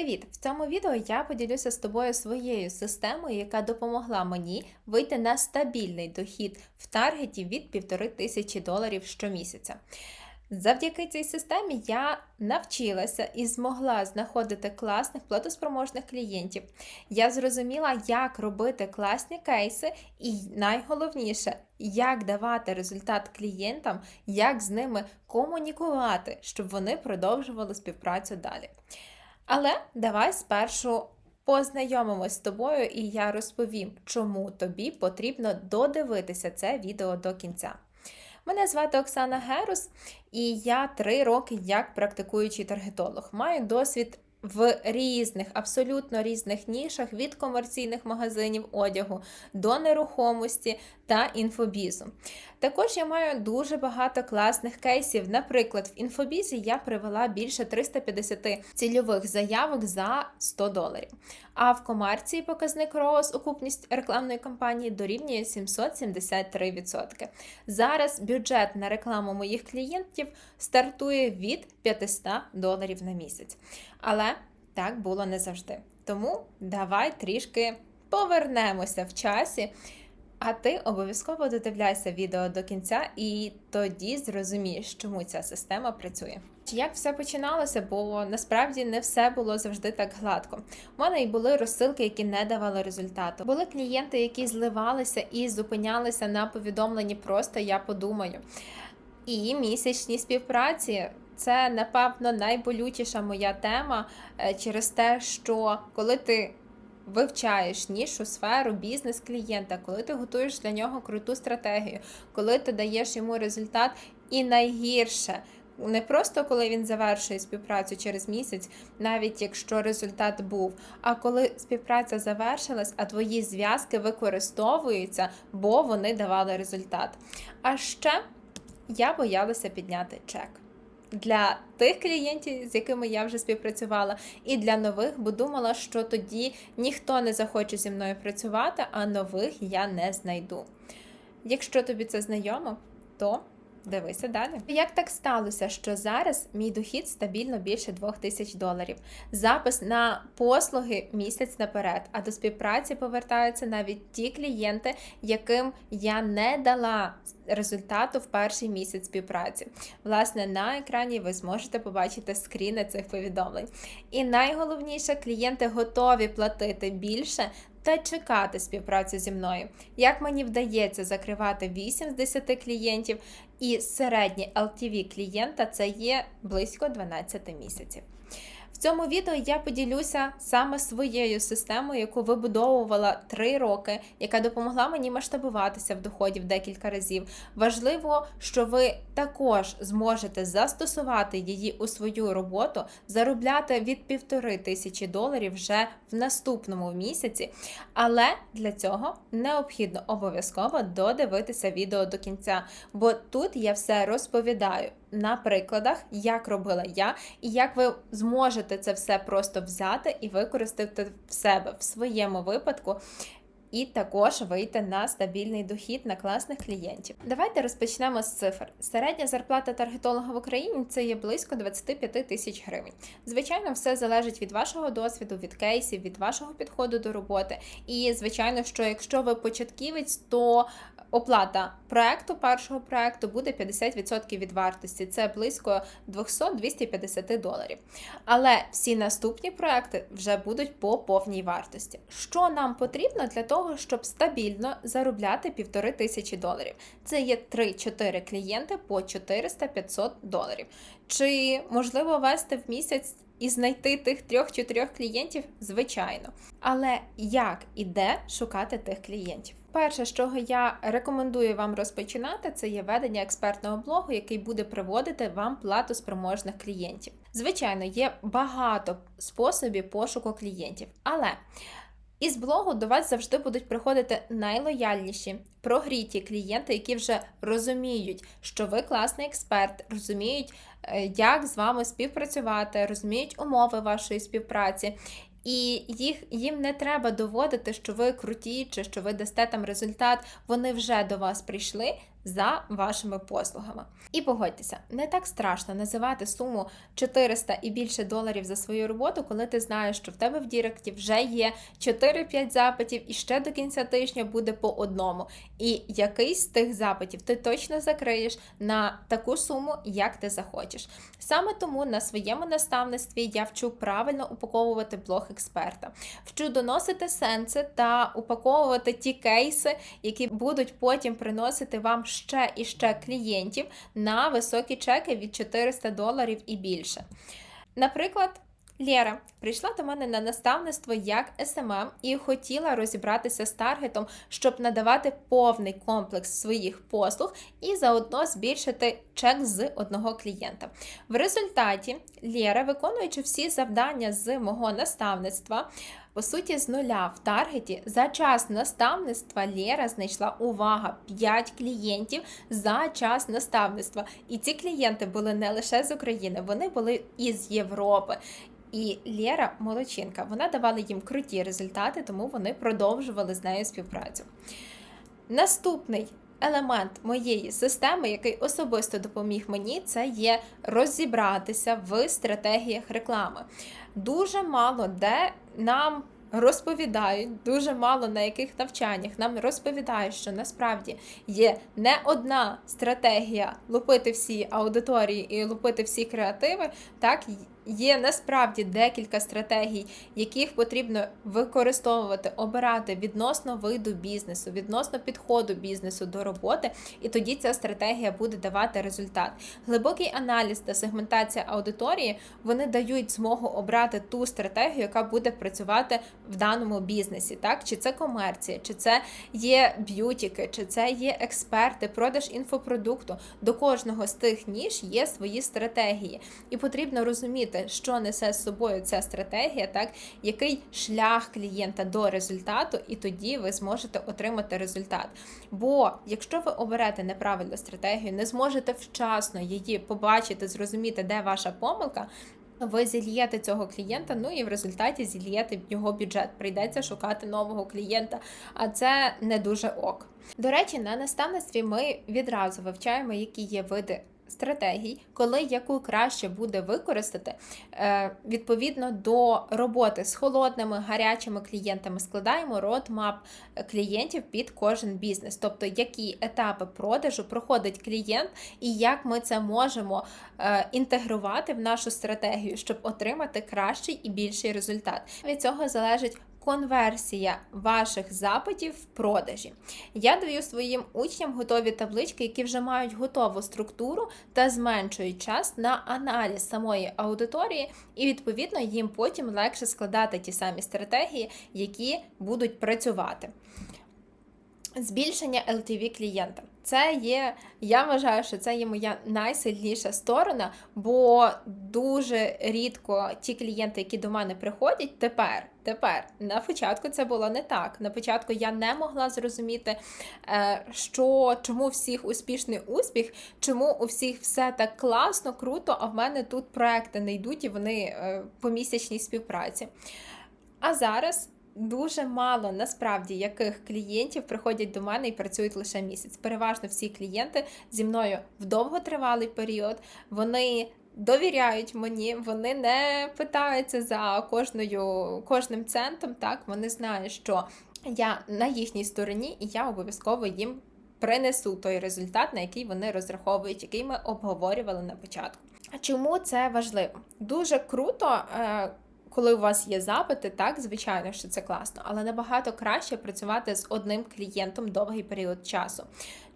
Привіт! В цьому відео я поділюся з тобою своєю системою, яка допомогла мені вийти на стабільний дохід в таргеті від 1500 доларів щомісяця. Завдяки цій системі я навчилася і змогла знаходити класних платоспроможних клієнтів. Я зрозуміла, як робити класні кейси, і найголовніше, як давати результат клієнтам, як з ними комунікувати, щоб вони продовжували співпрацю далі. Але давай спершу познайомимось з тобою, і я розповім, чому тобі потрібно додивитися це відео до кінця. Мене звати Оксана Герус, і я три роки як практикуючий таргетолог. Маю досвід в різних, абсолютно різних нішах від комерційних магазинів одягу до нерухомості та інфобізу. Також я маю дуже багато класних кейсів. Наприклад, в інфобізі я привела більше 350 цільових заявок за 100 доларів. А в комерції показник ROAS, окупність рекламної кампанії дорівнює 773%. Зараз бюджет на рекламу моїх клієнтів стартує від 500 доларів на місяць. Але так було не завжди. Тому давай трішки повернемося в часі. А ти обов'язково додивляйся відео до кінця, і тоді зрозумієш, чому ця система працює. Як все починалося, бо насправді не все було завжди так гладко. У мене і були розсилки, які не давали результату. Були клієнти, які зливалися і зупинялися на повідомленні просто я подумаю. І місячні співпраці. Це, напевно, найболючіша моя тема е, через те, що коли ти вивчаєш нішу, сферу, бізнес клієнта, коли ти готуєш для нього круту стратегію, коли ти даєш йому результат, і найгірше. Не просто коли він завершує співпрацю через місяць, навіть якщо результат був, а коли співпраця завершилась, а твої зв'язки використовуються, бо вони давали результат. А ще я боялася підняти чек для тих клієнтів, з якими я вже співпрацювала, і для нових, бо думала, що тоді ніхто не захоче зі мною працювати, а нових я не знайду. Якщо тобі це знайомо, то Дивися далі. Як так сталося, що зараз мій дохід стабільно більше 2000 доларів? Запис на послуги місяць наперед, а до співпраці повертаються навіть ті клієнти, яким я не дала результату в перший місяць співпраці. Власне, на екрані ви зможете побачити скріни цих повідомлень. І найголовніше, клієнти готові платити більше та чекати співпрацю зі мною. Як мені вдається закривати 8 з 10 клієнтів, і середній LTV клієнта це є близько 12 місяців. В цьому відео я поділюся саме своєю системою, яку вибудовувала 3 роки, яка допомогла мені масштабуватися в доході в декілька разів. Важливо, що ви також зможете застосувати її у свою роботу, заробляти від півтори тисячі доларів вже в наступному місяці. Але для цього необхідно обов'язково додивитися відео до кінця, бо тут я все розповідаю на прикладах, як робила я, і як ви зможете це все просто взяти і використати в себе в своєму випадку. І також вийти на стабільний дохід на класних клієнтів. Давайте розпочнемо з цифр. Середня зарплата таргетолога в Україні це є близько 25 тисяч гривень. Звичайно, все залежить від вашого досвіду, від кейсів, від вашого підходу до роботи. І звичайно, що якщо ви початківець, то Оплата проекту першого проекту буде 50% від вартості, це близько 200-250 доларів. Але всі наступні проекти вже будуть по повній вартості. Що нам потрібно для того, щоб стабільно заробляти півтори тисячі доларів? Це є 3-4 клієнти по 400-500 доларів. Чи можливо вести в місяць? І знайти тих трьох-чотирьох клієнтів, звичайно. Але як і де шукати тих клієнтів? Перше, з чого я рекомендую вам розпочинати, це є ведення експертного блогу, який буде приводити вам плату спроможних клієнтів. Звичайно, є багато способів пошуку клієнтів, але із блогу до вас завжди будуть приходити найлояльніші, прогріті клієнти, які вже розуміють, що ви класний експерт, розуміють, е, як з вами співпрацювати, розуміють умови вашої співпраці. І їх їм не треба доводити, що ви круті, чи що ви дасте там результат. Вони вже до вас прийшли за вашими послугами. І погодьтеся, не так страшно називати суму 400 і більше доларів за свою роботу, коли ти знаєш, що в тебе в Діректі вже є 4-5 запитів, і ще до кінця тижня буде по одному. І якийсь з тих запитів ти точно закриєш на таку суму, як ти захочеш. Саме тому на своєму наставництві я вчу правильно упаковувати блог експерта, вчу доносити сенси та упаковувати ті кейси, які будуть потім приносити вам ще і ще клієнтів на високі чеки від 400 доларів і більше. Наприклад, Лєра прийшла до мене на наставництво як СММ і хотіла розібратися з таргетом, щоб надавати повний комплекс своїх послуг і заодно збільшити чек з одного клієнта. В результаті Лєра, виконуючи всі завдання з мого наставництва, по суті, з нуля в таргеті за час наставництва Лєра знайшла увага 5 клієнтів за час наставництва. І ці клієнти були не лише з України, вони були із Європи. І Лєра молодчинка, вона давала їм круті результати, тому вони продовжували з нею співпрацю. Наступний елемент моєї системи, який особисто допоміг мені, це є розібратися в стратегіях реклами. Дуже мало де нам розповідають, дуже мало на яких навчаннях нам розповідають, що насправді є не одна стратегія лупити всі аудиторії і лупити всі креативи, так Є насправді декілька стратегій, яких потрібно використовувати, обирати відносно виду бізнесу, відносно підходу бізнесу до роботи, і тоді ця стратегія буде давати результат. Глибокий аналіз та сегментація аудиторії вони дають змогу обрати ту стратегію, яка буде працювати в даному бізнесі. Так, чи це комерція, чи це є б'ютіки, чи це є експерти, продаж інфопродукту. До кожного з тих ніж є свої стратегії, і потрібно розуміти що несе з собою ця стратегія, так який шлях клієнта до результату, і тоді ви зможете отримати результат. Бо якщо ви оберете неправильну стратегію, не зможете вчасно її побачити, зрозуміти, де ваша помилка. Ви зільєте цього клієнта, ну і в результаті зільєте його бюджет. Прийдеться шукати нового клієнта, а це не дуже ок. До речі, на наставництві ми відразу вивчаємо, які є види стратегій, коли яку краще буде використати е, відповідно до роботи з холодними гарячими клієнтами, складаємо родмап клієнтів під кожен бізнес, тобто які етапи продажу проходить клієнт, і як ми це можемо е, інтегрувати в нашу стратегію, щоб отримати кращий і більший результат. Від цього залежить конверсія ваших запитів в продажі. Я даю своїм учням готові таблички, які вже мають готову структуру та зменшують час на аналіз самої аудиторії, і, відповідно, їм потім легше складати ті самі стратегії, які будуть працювати. Збільшення LTV клієнта. Це є, я вважаю, що це є моя найсильніша сторона, бо дуже рідко ті клієнти, які до мене приходять, тепер, тепер, на початку це було не так. На початку я не могла зрозуміти, е, що чому всіх успішний успіх, чому у всіх все так класно, круто, а в мене тут проекти не йдуть і вони е, по місячній співпраці. А зараз дуже мало насправді яких клієнтів приходять до мене і працюють лише місяць. Переважно всі клієнти зі мною в довготривалий період. Вони довіряють мені, вони не питаються за кожною кожним центом. Так вони знають, що я на їхній стороні, і я обов'язково їм принесу той результат, на який вони розраховують, який ми обговорювали на початку. Чому це важливо? Дуже круто. Е, коли у вас є запити, так, звичайно, що це класно, але набагато краще працювати з одним клієнтом довгий період часу.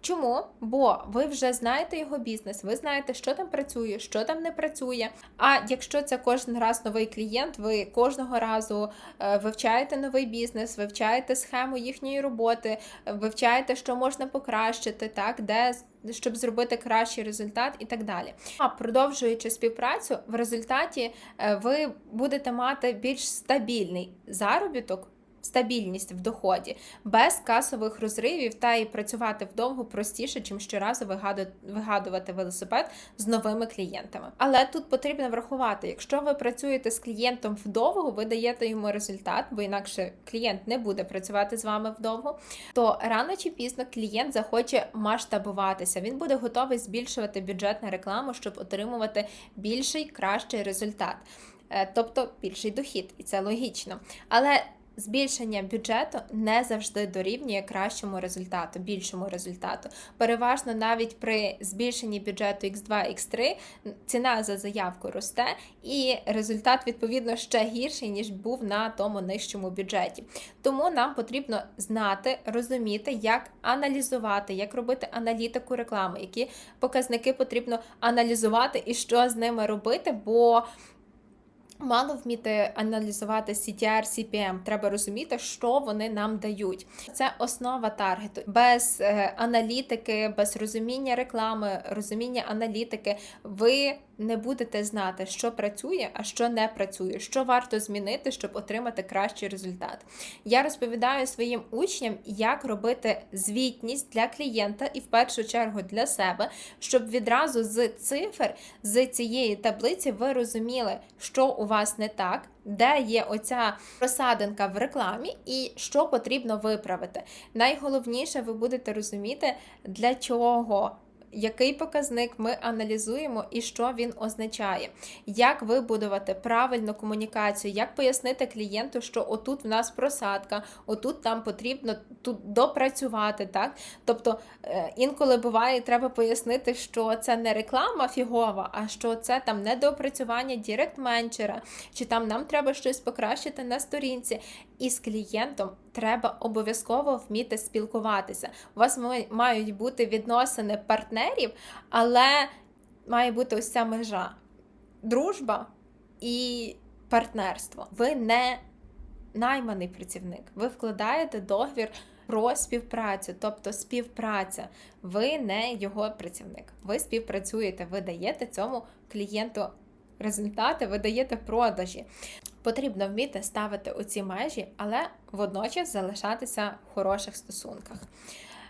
Чому? Бо ви вже знаєте його бізнес, ви знаєте, що там працює, що там не працює. А якщо це кожен раз новий клієнт, ви кожного разу е, вивчаєте новий бізнес, вивчаєте схему їхньої роботи, вивчаєте, що можна покращити, так, де щоб зробити кращий результат і так далі. А продовжуючи співпрацю, в результаті е, ви будете мати більш стабільний заробіток стабільність в доході, без касових розривів та і працювати вдовго простіше, чим щоразу вигаду- вигадувати велосипед з новими клієнтами. Але тут потрібно врахувати, якщо ви працюєте з клієнтом вдовго, ви даєте йому результат, бо інакше клієнт не буде працювати з вами вдовго, то рано чи пізно клієнт захоче масштабуватися. Він буде готовий збільшувати бюджет на рекламу, щоб отримувати більший кращий результат. Е, тобто більший дохід, і це логічно. Але збільшення бюджету не завжди дорівнює кращому результату, більшому результату. Переважно навіть при збільшенні бюджету X2, X3 ціна за заявку росте, і результат відповідно ще гірший, ніж був на тому нижчому бюджеті. Тому нам потрібно знати, розуміти, як аналізувати, як робити аналітику реклами, які показники потрібно аналізувати і що з ними робити, бо Мало вміти аналізувати CTR, CPM, треба розуміти, що вони нам дають. Це основа таргету. Без е, аналітики, без розуміння реклами, розуміння аналітики, ви не будете знати, що працює, а що не працює, що варто змінити, щоб отримати кращий результат. Я розповідаю своїм учням, як робити звітність для клієнта і в першу чергу для себе, щоб відразу з цифр, з цієї таблиці ви розуміли, що у вас не так. Де є оця просадинка в рекламі, і що потрібно виправити. Найголовніше, ви будете розуміти, для чого який показник ми аналізуємо і що він означає, як вибудувати правильну комунікацію, як пояснити клієнту, що отут в нас просадка, отут нам потрібно тут допрацювати. так? Тобто е, інколи буває, треба пояснити, що це не реклама фігова, а що це там недоопрацювання дірект-менеджера, чи там нам треба щось покращити на сторінці. І з клієнтом треба обов'язково вміти спілкуватися. У вас мають бути відносини партнерів, але має бути ось ця межа дружба і партнерство. Ви не найманий працівник, ви вкладаєте договір. Про співпрацю, тобто співпраця, ви не його працівник. Ви співпрацюєте, ви даєте цьому клієнту результати, ви даєте продажі. Потрібно вміти ставити оці межі, але водночас залишатися в хороших стосунках.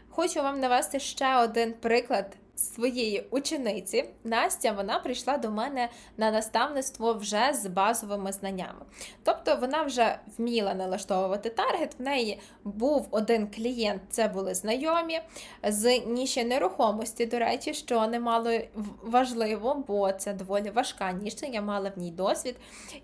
Хочу вам навести ще один приклад своєї учениці Настя вона прийшла до мене на наставництво вже з базовими знаннями. Тобто вона вже вміла налаштовувати таргет. В неї був один клієнт, це були знайомі з ніші нерухомості, до речі, що немало важливо, бо це доволі важка ніша, я мала в ній досвід.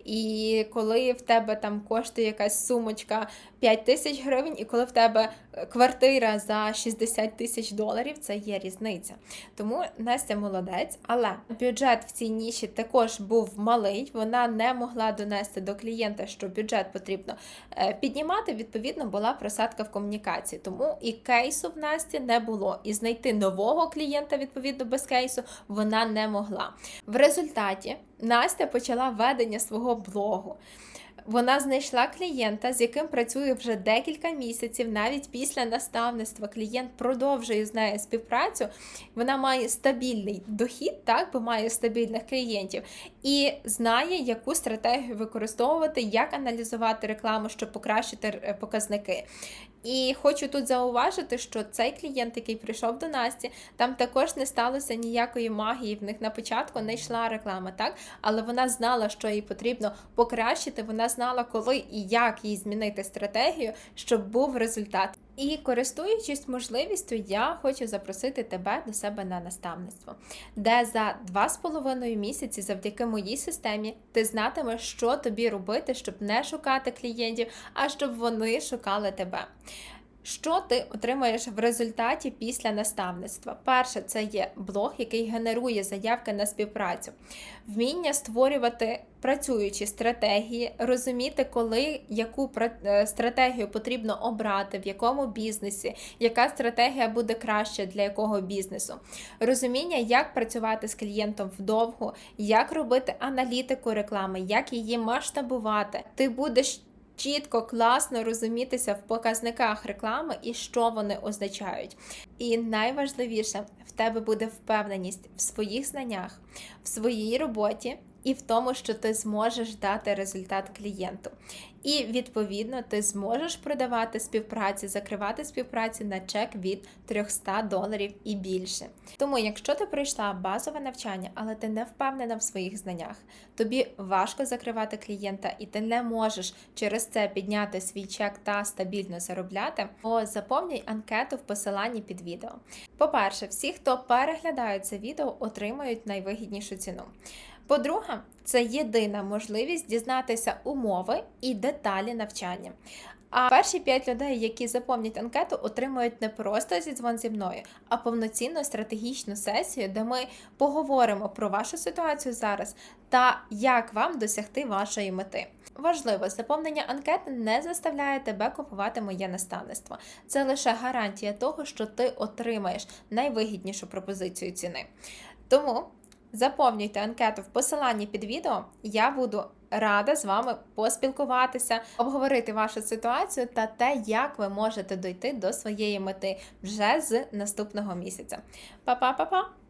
І коли в тебе там коштує якась сумочка 5 тисяч гривень, і коли в тебе квартира за 60 тисяч доларів, це є різниця. Тому Настя молодець, але бюджет в цій ніші також був малий. Вона не могла донести до клієнта, що бюджет потрібно е, піднімати. Відповідно, була просадка в комунікації. Тому і кейсу в Насті не було. І знайти нового клієнта відповідно без кейсу вона не могла. В результаті Настя почала ведення свого блогу. Вона знайшла клієнта, з яким працює вже декілька місяців, навіть після наставництва. Клієнт продовжує з нею співпрацю. Вона має стабільний дохід, так, бо має стабільних клієнтів, і знає, яку стратегію використовувати, як аналізувати рекламу, щоб покращити показники. І хочу тут зауважити, що цей клієнт, який прийшов до Насті, там також не сталося ніякої магії. В них на початку не йшла реклама, так? Але вона знала, що їй потрібно покращити. Вона знала, коли і як їй змінити стратегію, щоб був результат. І користуючись можливістю, я хочу запросити тебе до себе на наставництво, де за два з половиною місяці, завдяки моїй системі, ти знатимеш, що тобі робити, щоб не шукати клієнтів, а щоб вони шукали тебе. Що ти отримаєш в результаті після наставництва? Перше, це є блог, який генерує заявки на співпрацю, вміння створювати працюючі стратегії, розуміти, коли яку е, стратегію потрібно обрати, в якому бізнесі, яка стратегія буде краще для якого бізнесу, розуміння, як працювати з клієнтом вдовго, як робити аналітику реклами, як її масштабувати. Ти будеш чітко, класно розумітися в показниках реклами і що вони означають. І найважливіше, в тебе буде впевненість в своїх знаннях, в своїй роботі і в тому, що ти зможеш дати результат клієнту. І відповідно ти зможеш продавати співпраці, закривати співпраці на чек від 300 доларів і більше. Тому, якщо ти пройшла базове навчання, але ти не впевнена в своїх знаннях, тобі важко закривати клієнта, і ти не можеш через це підняти свій чек та стабільно заробляти, то заповнюй анкету в посиланні під відео. По-перше, всі, хто переглядає це відео, отримають найвигіднішу ціну. По-друге, це єдина можливість дізнатися умови і деталі навчання. А перші п'ять людей, які заповнять анкету, отримують не просто зідзвон зі мною, а повноцінну стратегічну сесію, де ми поговоримо про вашу ситуацію зараз та як вам досягти вашої мети. Важливо, заповнення анкети не заставляє тебе купувати моє наставництво. Це лише гарантія того, що ти отримаєш найвигіднішу пропозицію ціни. Тому заповнюйте анкету в посиланні під відео. Я буду рада з вами поспілкуватися, обговорити вашу ситуацію та те, як ви можете дойти до своєї мети вже з наступного місяця. Па-па-па-па!